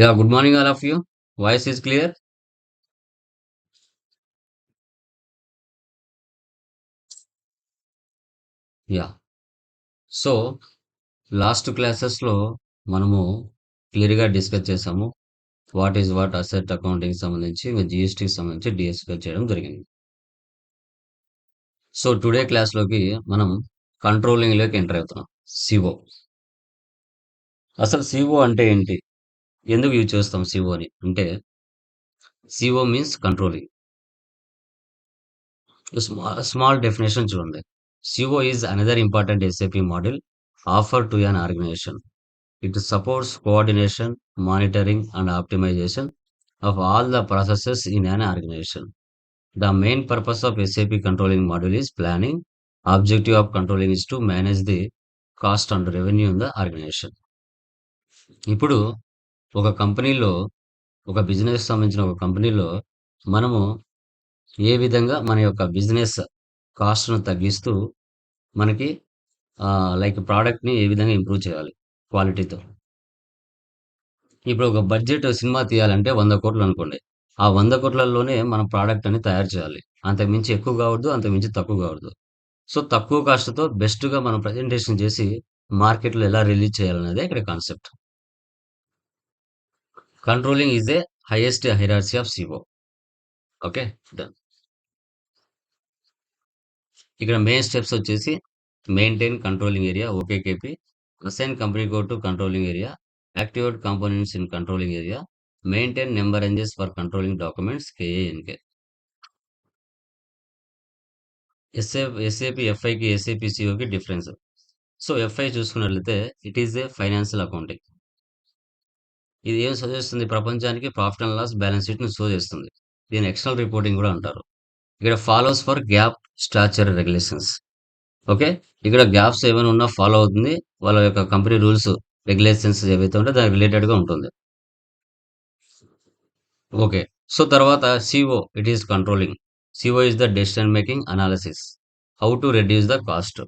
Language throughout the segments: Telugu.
Yeah good morning all of you voice is clear yeah so last క్లాసెస్లో మనము క్లియర్గా డిస్కస్ చేసాము. What is what asset accounting సంబంధించి జిఎస్టీకి సంబంధించి డిస్కస్ చేయడం జరిగింది. సో టుడే క్లాస్లోకి మనం కంట్రోలింగ్లోకి ఎంటర్ అవుతున్నాం. సిఓ అసలు సిఓ అంటే ఏంటి? ఎందుకు యూజ్ చేస్తాం సిఓని అంటే CO means controlling small definition చూడండి. CO is another important SAP model offer to an organisation it supports coordination monitoring and optimisation of all the processes in an organisation the main purpose of SAP controlling model is planning objective of controlling is to manage the cost and revenue in the organisation ఇప్పుడు ఒక కంపెనీలో ఒక బిజినెస్ సంబంధించిన ఒక కంపెనీలో మనము ఏ విధంగా మన యొక్క బిజినెస్ కాస్ట్ను తగ్గిస్తూ మనకి లైక్ ప్రోడక్ట్ని ఏ విధంగా ఇంప్రూవ్ చేయాలి క్వాలిటీతో. ఇప్పుడు ఒక బడ్జెట్ సినిమా తీయాలంటే వంద కోట్లు అనుకోండి. ఆ వంద కోట్లలోనే మనం ప్రోడక్ట్ అని తయారు చేయాలి. అంతకుమించి ఎక్కువ కావద్దు అంతకుమించి తక్కువ కావద్దు. సో తక్కువ కాస్ట్తో బెస్ట్గా మనం ప్రజెంటేషన్ చేసి మార్కెట్లో ఎలా రిలీజ్ చేయాలనేది ఇక్కడ concept. Controlling is a highest hierarchy of CO okay done ఇక్కడ మెయిన్ స్టెప్స్ వచ్చేసి maintain controlling area OKKP assign company code to controlling area activate components in controlling area maintain number ranges for controlling documents KANK SA SAP ఎఫ్ఐకి SAP సిఓకి డిఫరెన్స్ సో ఎఫ్ఐ చూసుకున్నట్లయితే it is a financial accounting ఇది ఏం సజెస్తుంది ప్రపంచానికి ప్రాఫిట్ అండ్ లాస్ బ్యాలెన్స్ షీట్ను షో చేస్తుంది. దీని ఎక్స్టర్నల్ రిపోర్టింగ్ కూడా అంటారు. ఇక్కడ follows for GAAP statutory regulations okay ఇక్కడ గ్యాప్స్ ఏమైనా ఉన్నా ఫాలో అవుతుంది. వాళ్ళ యొక్క కంపెనీ రూల్స్ రెగ్యులేషన్స్ ఏవైతే ఉంటే దానికి రిలేటెడ్గా ఉంటుంది. ఓకే సో తర్వాత CO it is controlling CO is the decision making analysis how to reduce the cost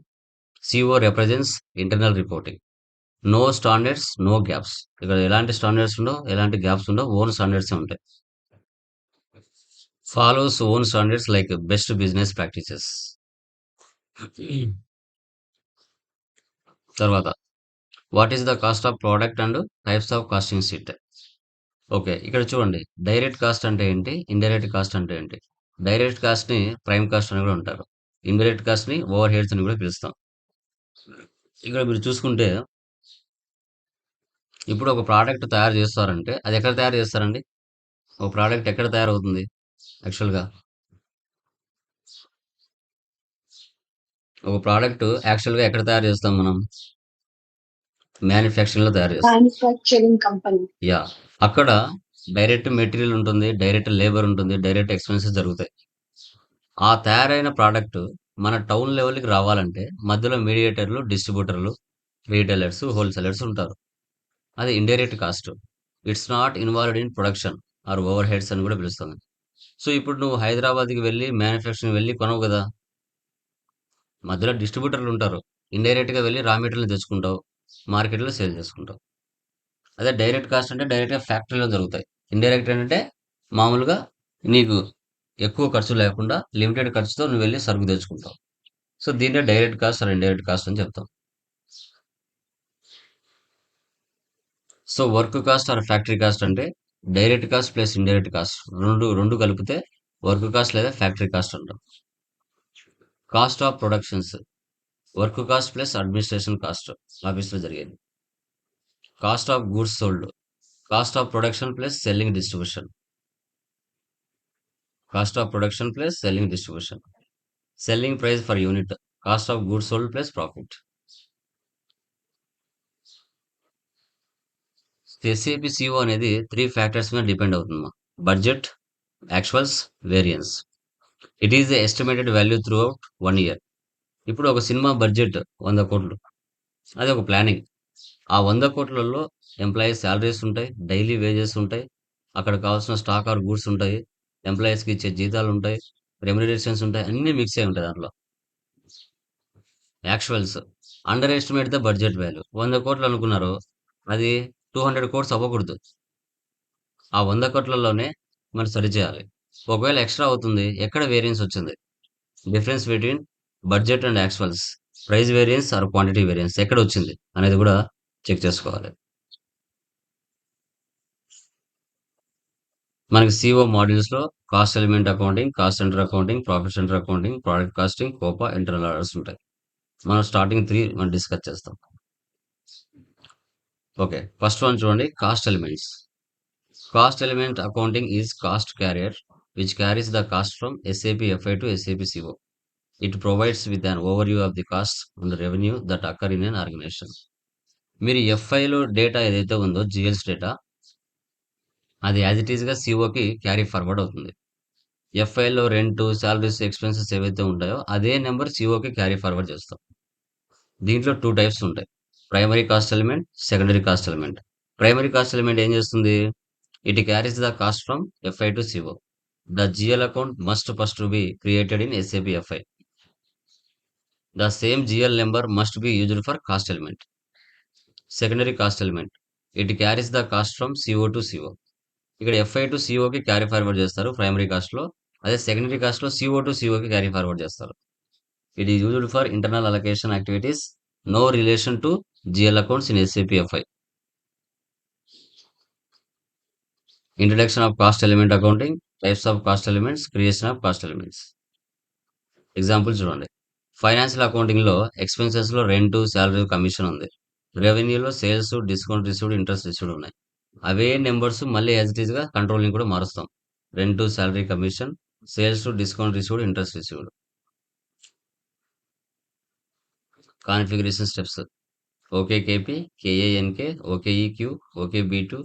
CO represents internal reporting no standards no GAAPs ఇక్కడ ఎలాంటి స్టాండర్డ్స్ ఉండవు ఎలాంటి గ్యాప్స్ ఉండవు ఓన్ స్టాండర్డ్స్ ఉంటాయి. Follows own standards like best business practices తర్వాత what is the cost of product and types of costing sheet okay ఇక్కడ చూడండి. డైరెక్ట్ కాస్ట్ అంటే ఏంటి? ఇండైరెక్ట్ కాస్ట్ అంటే ఏంటి? డైరెక్ట్ కాస్ట్ని ప్రైమ్ కాస్ట్ అని కూడా ఉంటారు ఇండైరెక్ట్ కాస్ట్ని ఓవర్ హెడ్స్ అని కూడా పిలుస్తాం. ఇక్కడ మీరు చూసుకుంటే ఇప్పుడు ఒక ప్రోడక్ట్ తయారు చేస్తారంటే అది ఎక్కడ తయారు చేస్తారండి? ఒక ప్రోడక్ట్ ఎక్కడ తయారవుతుంది యాక్చువల్గా? ఒక ప్రోడక్ట్ యాక్చువల్గా ఎక్కడ తయారు చేస్తాం మనం? మ్యానుఫ్యాక్చరింగ్లో తయారు చేస్తాం. Manufacturing company. యా. అక్కడ డైరెక్ట్ మెటీరియల్ ఉంటుంది డైరెక్ట్ లేబర్ ఉంటుంది డైరెక్ట్ ఎక్స్పెన్సెస్ జరుగుతాయి. ఆ తయారైన ప్రోడక్ట్ మన టౌన్ లెవెల్కి రావాలంటే మధ్యలో మీడియేటర్లు డిస్ట్రిబ్యూటర్లు రీటైలర్స్ హోల్సేలర్స్ ఉంటారు. అది indirect cost it's not involved in production or overheads అని కూడా పిలుస్తుంది సో ఇప్పుడు నువ్వు హైదరాబాద్కి వెళ్ళి మ్యానుఫ్యాక్చరింగ్ వెళ్ళి కొనవు కదా? మధ్యలో డిస్ట్రిబ్యూటర్లు ఉంటారు. ఇండైరెక్ట్గా వెళ్ళి రా మెటీరియల్ తెచ్చుకుంటావు. మార్కెట్లో సేల్ చేసుకుంటావు. అదే డైరెక్ట్ కాస్ట్ అంటే డైరెక్ట్గా ఫ్యాక్టరీలో జరుగుతాయి ఇండైరెక్ట్ ఏంటంటే మామూలుగా నీకు ఎక్కువ ఖర్చు లేకుండా లిమిటెడ్ ఖర్చుతో నువ్వు వెళ్ళి సరుకు తెచ్చుకుంటావు. సో దీన్నే direct cost or indirect cost అని చెప్తాం. So work cost or factory cost అంటే direct cost plus indirect cost. రెండు రెండు కలిపితే వర్క్ కాస్ట్ లేదా ఫ్యాక్టరీ కాస్ట్ అంటాం. Cost of productions. Work cost plus administration cost ఆఫీస్లో జరిగేది. Cost of goods sold. Cost of production plus selling distribution. Cost of production plus selling distribution. Selling price for unit. Cost of goods sold plus profit. SAP CO అనేది త్రీ ఫ్యాక్టర్స్ మీద డిపెండ్ అవుతుంది budget actuals variance it is the estimated value throughout one year ఇప్పుడు ఒక సినిమా బడ్జెట్ వంద కోట్లు. అది ఒక ప్లానింగ్ ఆ వంద కోట్లలో ఎంప్లాయీస్ శాలరీస్ ఉంటాయి డైలీ వేజెస్ ఉంటాయి అక్కడ కావాల్సిన స్టాక్ ఆర్ గూడ్స్ ఉంటాయి ఎంప్లాయీస్కి ఇచ్చే జీతాలు ఉంటాయి రెమ్యునరేషన్స్ ఉంటాయి అన్నీ మిక్స్ అయి ఉంటాయి దాంట్లో. Actuals under estimate the budget value వంద కోట్లు అనుకున్నారు అది టూ హండ్రెడ్ కోట్స్ అవ్వకూడదు. ఆ వంద కోట్లలోనే మనం సరిచేయాలి ఒకవేళ ఎక్స్ట్రా అవుతుంది ఎక్కడ వేరియన్స్ వచ్చింది? Difference between budget and actuals price variance or quantity variance ఎక్కడ వచ్చింది అనేది కూడా చెక్ చేసుకోవాలి. మనకి CO మాడ్యూల్స్లో cost element accounting cost centre accounting profit centre accounting product costing COPA internal orders ఉంటాయి. మనం స్టార్టింగ్ త్రీ మనం డిస్కస్ చేస్తాం. ఓకే ఫస్ట్ వన్ చూడండి cost elements cost element accounting is cost carrier which carries the cost from SAP FI to SAP CO it provides with an overview of the cost and revenue that occur in an organisation మీరు ఎఫ్ఐలో డేటా ఏదైతే ఉందో జిఎల్స్ డేటా అది యాజ్ ఇట్ ఈస్గా సిఓకి క్యారీ ఫార్వర్డ్ అవుతుంది. ఎఫ్ఐలో రెంట్ శాలరీస్ ఎక్స్పెన్సెస్ ఏవైతే ఉంటాయో అదే నెంబర్ సిఓకి క్యారీ ఫార్వర్డ్ చేస్తాం. దీంట్లో టూ టైప్స్ ఉంటాయి. Primary cost element secondary cost element. Primary cost element ఏం చేస్తుంది? It carries the cost from FI to CO the GL account must first be created in SAP FI the same GL number must be used for cost element secondary cost element it carries the cost from CO to CO ఇక్కడ ఎఫ్ఐ టు సిఓకి క్యారీ ఫార్వర్డ్ చేస్తారు ప్రైమరీ కాస్ట్లో అదే సెకండరీ కాస్ట్లో సిఓ టు సిఓకి క్యారీ ఫార్వర్డ్ చేస్తారు. It is used for internal allocation activities no relation to GL accounts in SAP FI introduction of cost element accounting types of cost elements creation of cost elements example చూడండి. ఫైనాన్షియల్ అకౌంటింగ్లో ఎక్స్పెన్సెస్లో రెంట్ శాలరీ కమిషన్ ఉంది. రెవెన్యూలో sales discount received interest received ఉన్నాయి. అవే నెంబర్స్ మళ్ళీ యాజ్ ఇట్ ఈస్గా కంట్రోలింగ్ కూడా మారుస్తాం. Rent salary commission sales discount received interest received configuration steps okay KP KANK OKEQ OK B two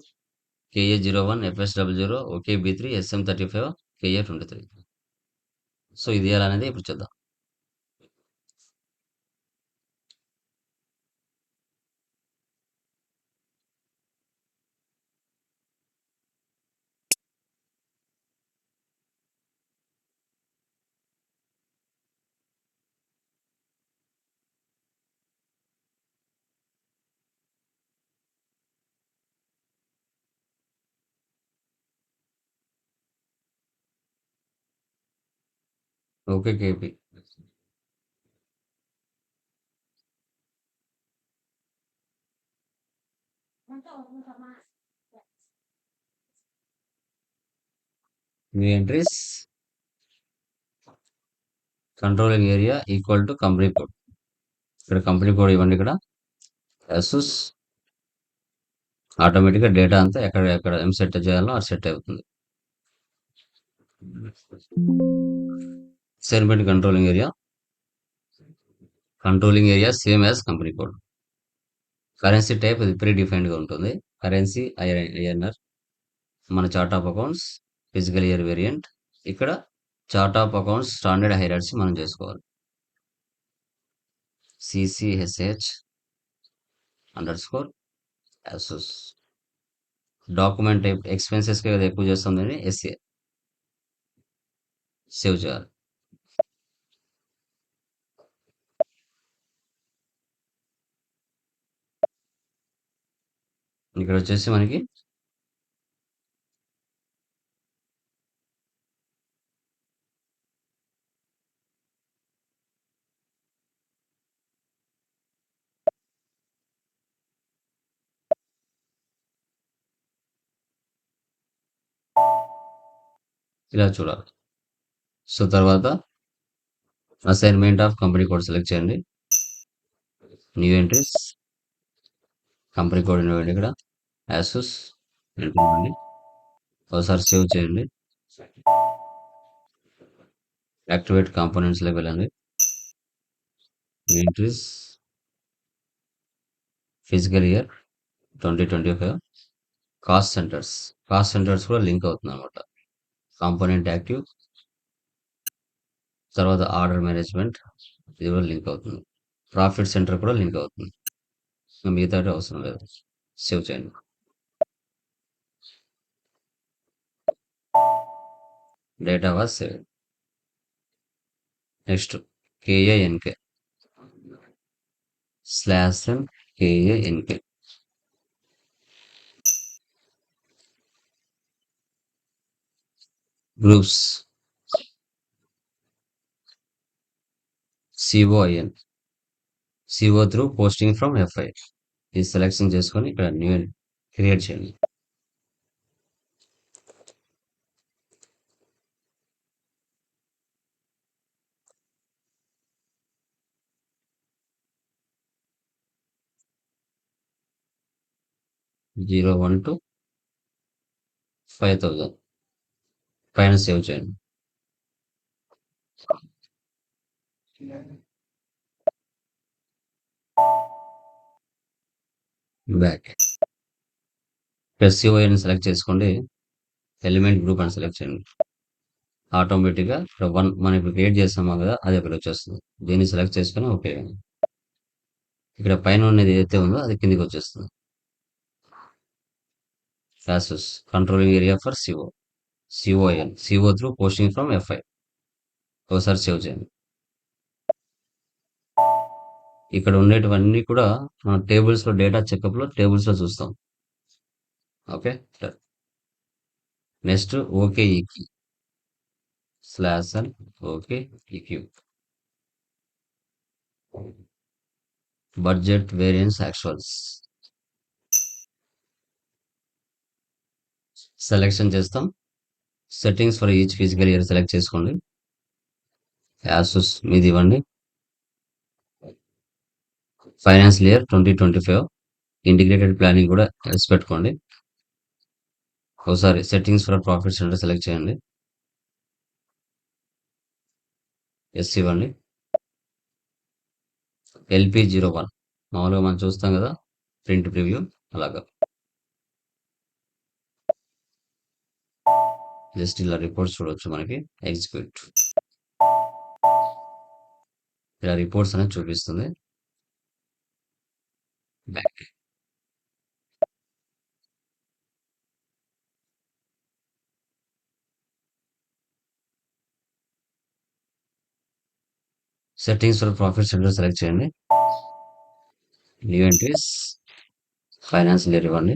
KA zero one FS double zero OK B three SM thirty five KA twenty three. So ఇది ఎలా అనేది ఇప్పుడు చూద్దాం. OK KP me entries controlling area equal to company code ఇక్కడ కంపెనీ కోడ్ ఇవ్వండి ఇక్కడ. అసూస్ ఆటోమేటిక్గా డేటా అంతా ఎక్కడ ఎక్కడ ఏం సెట్ చేయాలో అది సెట్ అవుతుంది. సెర్మెంట్ controlling area controlling area same as company code currency type ఇది ప్రీ డిఫైన్డ్గా ఉంటుంది. కరెన్సీ ఐఎన్ఆర్ మన chart of accounts fiscal year variant ఇక్కడ chart of accounts standard hierarchy మనం చేసుకోవాలి. సిసిహెచ్హెచ్ అండర్ స్కోర్ అసోస్ డాక్యుమెంట్ టైప్ ఎక్స్పెన్సెస్కి కదా ఎక్కువ చేస్తుందని ఎస్ఏ సేవ్ చేయాలి. ఇక్కడ వచ్చేసి మనకి ఇలా చూడాలి. సో తర్వాత assignment of company code select చేయండి. న్యూ ఎంట్రీస్ కంపెనీ కోడ్ ఇవ్వండి ఇక్కడ. యాసూస్ ఇవ్వండి ఒకసారి సేవ్ చేయండి. యాక్టివేట్ కాంపోనెంట్స్లోకి వెళ్ళండి. Entries fiscal year twenty twenty five cost centres cost centres కూడా లింక్ అవుతుంది అనమాట కాంపోనెంట్ యాక్టివ్ తర్వాత ఆర్డర్ మేనేజ్మెంట్ ఇది కూడా లింక్ అవుతుంది. ప్రాఫిట్ సెంటర్ కూడా లింక్ అవుతుంది. మిగతా అవసరం లేదు సేవ్ చేయండి data was save next KANK slash N KANK groups COIN CO through posting from FI ఇది సెలెక్షన్ చేసుకొని ఇక్కడ న్యూ క్రియేట్ చేయండి. Zero one two five thousand పైన సేవ్ చేయండి. బ్యాక్ ప్లస్ సిఓఎన్ సెలెక్ట్ చేసుకోండి. ఎలిమెంట్ గ్రూప్ అని సెలెక్ట్ చేయండి. ఆటోమేటిక్గా ఇక్కడ వన్ మనం ఇప్పుడు క్రియేట్ చేస్తామో కదా అది అక్కడ వచ్చేస్తుంది. దీన్ని సెలెక్ట్ చేసుకొని ఓకే ఇక్కడ పైన ఉన్నది ఏదైతే ఉందో అది కిందికి వచ్చేస్తుంది. Classes controlling area for CO CON CO through posting from FI ఒకసారి సేవ్ చేయండి. ఇక్కడ ఉండేటివన్నీ కూడా మన టేబుల్స్లో డేటా చెకప్లో టేబుల్స్లో చూస్తాం. OK next OK EQ slash and OK EQ budget variance actuals selection చేస్తాం. Settings for each fiscal year select చేసుకోండి. యాసెస్ మీది ఇవ్వండి. Financial year twenty twenty five. Integrated planning కూడా కలిసి పెట్టుకోండి. ఒకసారి settings for profit centre select చేయండి. ఎస్ ఇవ్వండి. LP zero one. మామూలుగా మనం చూస్తాం కదా ప్రింట్ ప్రివ్యూ అలాగా. జస్ట్ ఇలా రిపోర్ట్స్ చూడవచ్చు మనకి ఎగ్జిక్యూట్. ఇలా రిపోర్ట్స్ అనేది చూపిస్తుంది. Back settings for profit centre select చేయండి. న్యూ ఎంట్రీస్ ఫైనాన్షియల్ ఇవ్వండి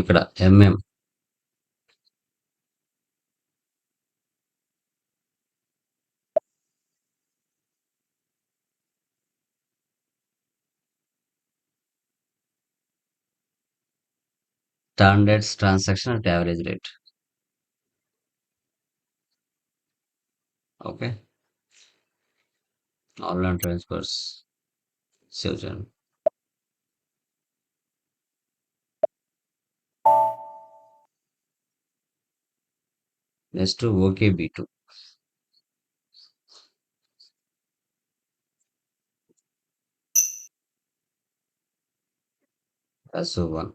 ఇక్కడ MM standards transaction at average rate. Okay. Online transfers. Children next to B two. that's one.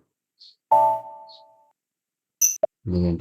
One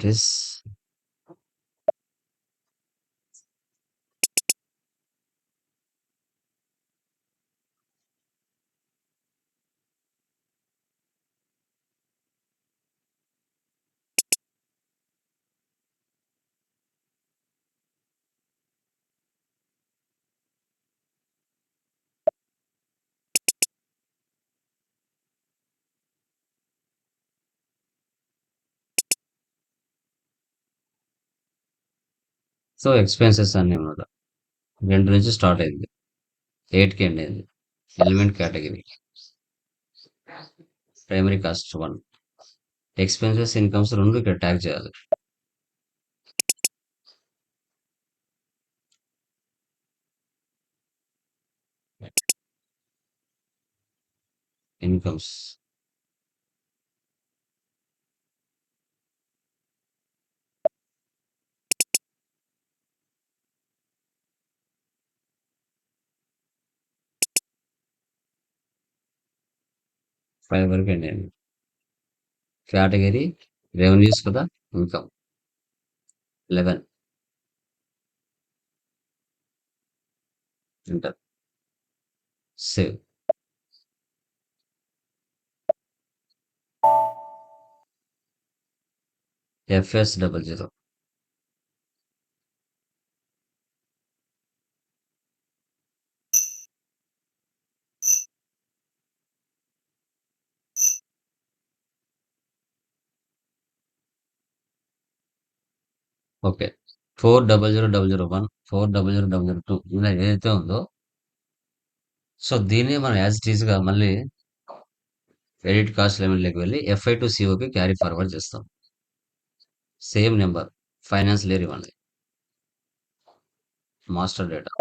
so expenses అన్నీ అనమాట రెండు నుంచి స్టార్ట్ అయింది. ఎయిట్కి ఎండ్ అయింది. Element category. Primary cost one. Expenses incomes రెండు ఇక్కడ ట్యాగ్ చేయాలి. ఇన్కమ్స్. ఫైవ్ వరకు ఎండ్ అయింది కేటగిరీ రెవెన్యూస్ కదా income eleven enter save FS double zero okay. 400001, 400002 ఇలా ఏదైతే ఉందో సో, దీన్ని మనం యాజ్ ఇట్ ఈస్గా మళ్ళీ క్రెడిట్ కాస్ట్ లిమిట్‌లోకి వెళ్ళి ఎఫ్ఐ టు సిఓకి క్యారీ ఫార్వర్డ్ చేస్తాం. సేమ్ నెంబర్ ఫైనాన్స్ లేర్ ఇవ్వండి. Master data.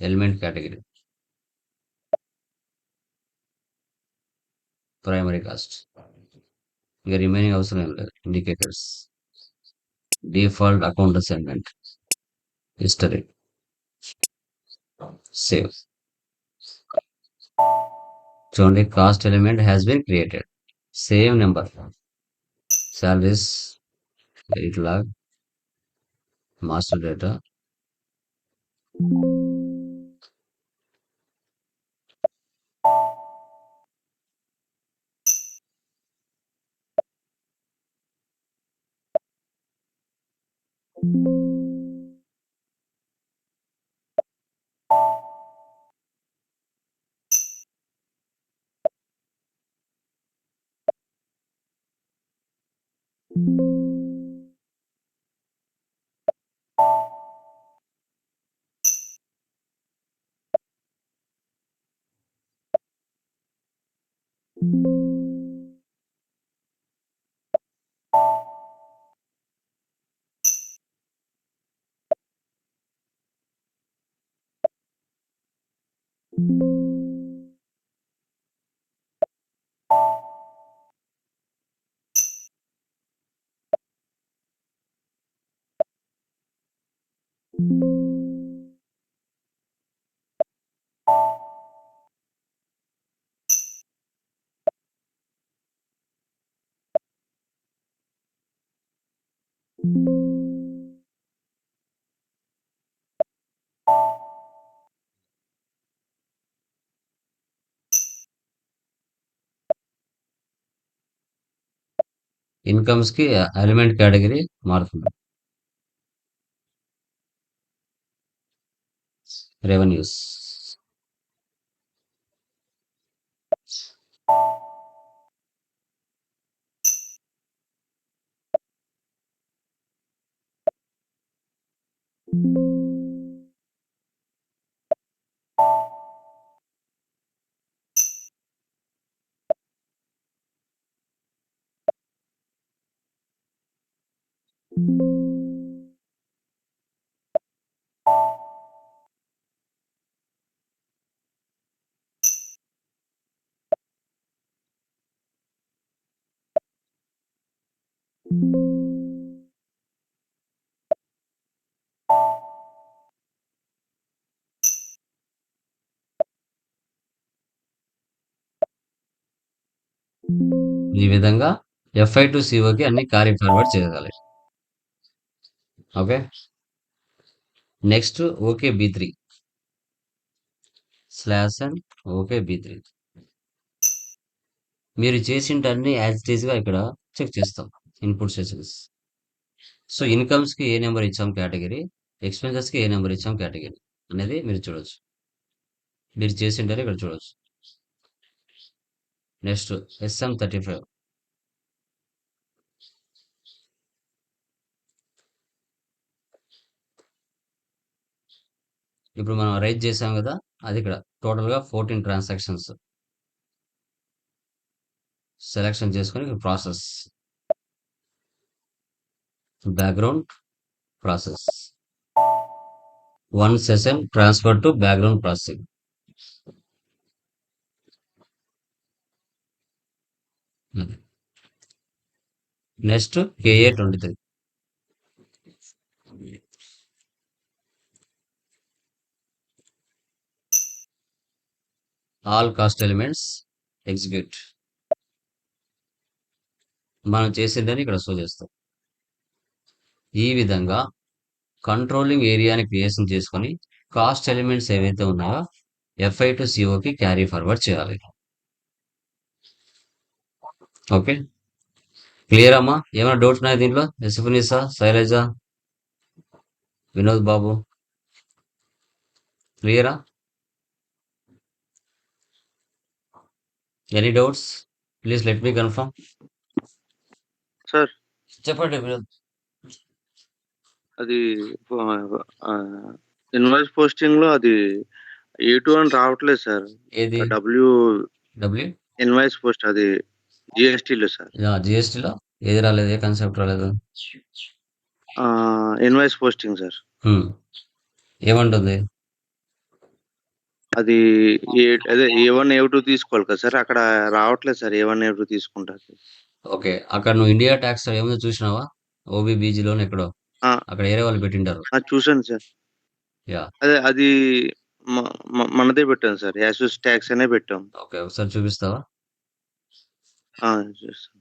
Element category. Primary cost. ఇంకా రిమైనింగ్ అవసరం ఏం లేదు. Indicators. default account assignment history. Save. So only cost element has been created. Same number. Salaries edit log master data. Master data. ఇన్‌కమ్స్‌కి element category మారుతుంది. revenues. ఈ విధంగా ఎఫ్ఐ టు సిఓకి అన్ని క్యారీ ఫార్వర్డ్ చేయగలి. Okay. Next okay బి3. Slash and okay బి3. మీరు చేసింటన్ని యాజ్ టీజ్గా ఇక్కడ చెక్ చేస్తాం. Input sessions. సో, ఇన్‌కమ్స్‌కి ఏ నెంబర్ ఇచ్చాం కేటగిరీ, ఎక్స్‌పెన్సెస్‌కి ఏ నెంబర్ ఇచ్చాం కేటగిరీ అనేది మీరు చూడొచ్చు. మీరు చేసి ఉంటారు ఇక్కడ చూడొచ్చు. నెక్స్ట్ ఎస్ఎం35. ఇప్పుడు మనం రైజ్ చేసాం కదా అది ఇక్కడ టోటల్‌గా 14 ట్రాన్సాక్షన్స్. సెలక్షన్ చేసుకొని process. Background process. One session transfer to background processing. Next KA twenty three all cost elements execute. మనం చేసిందని ఇక్కడ షో చేస్తాం. ఈ విధంగా కంట్రోలింగ్ ఏరియాని క్రియేషన్ చేసుకొని కాస్ట్ ఎలిమెంట్స్ ఏవైతే ఉన్నాయో ఎఫ్ఐ టు సిఓకి క్యారీ ఫార్వర్డ్ చేయాలి. ఓకే. క్లియర్ అమ్మా? ఏమైనా డౌట్స్ ఉన్నాయా దీంట్లో? యశఫునిసా, శైలజ? వినోద్ బాబు? క్లియరా? Any doubts? Please let me confirm. Sir చెప్పండి వినోద్. అది ఇన్వాయిస్ పోస్టింగ్‌లో అది ఏ2 అని రావట్లేదు sir. W W? Invoice post అది జీఎస్టీలో సార్. జీఎస్టీలో ఏది రాలేదు? ఏ కాన్సెప్ట్ రాలేదు? Invoice posting sir. ఏమంటుంది? అది ఏ అదే ఏ1, ఏ2 తీసుకోవాలి కదా సార్. అక్కడ రావట్లేదు సార్ ఏ1, ఏ2 తీసుకుంటే. ఓకే. అక్కడ నువ్వు ఇండియా టాక్స్ ఏముందో చూసినావా? ఓబీబీజీలోనో ఎక్కడో. ఆ! అక్కడ ఏరే వాళ్ళు పెట్టింటారు. ఆ! చూసాను సార్. యాహ్! అదే అది మ మ మనదే పెట్టాం సార్. యాసెస్ టాక్స్ అనే పెట్టాం. ఓకే. ఒకసారి చూపిస్తావా? ఆ! చూస్తాను.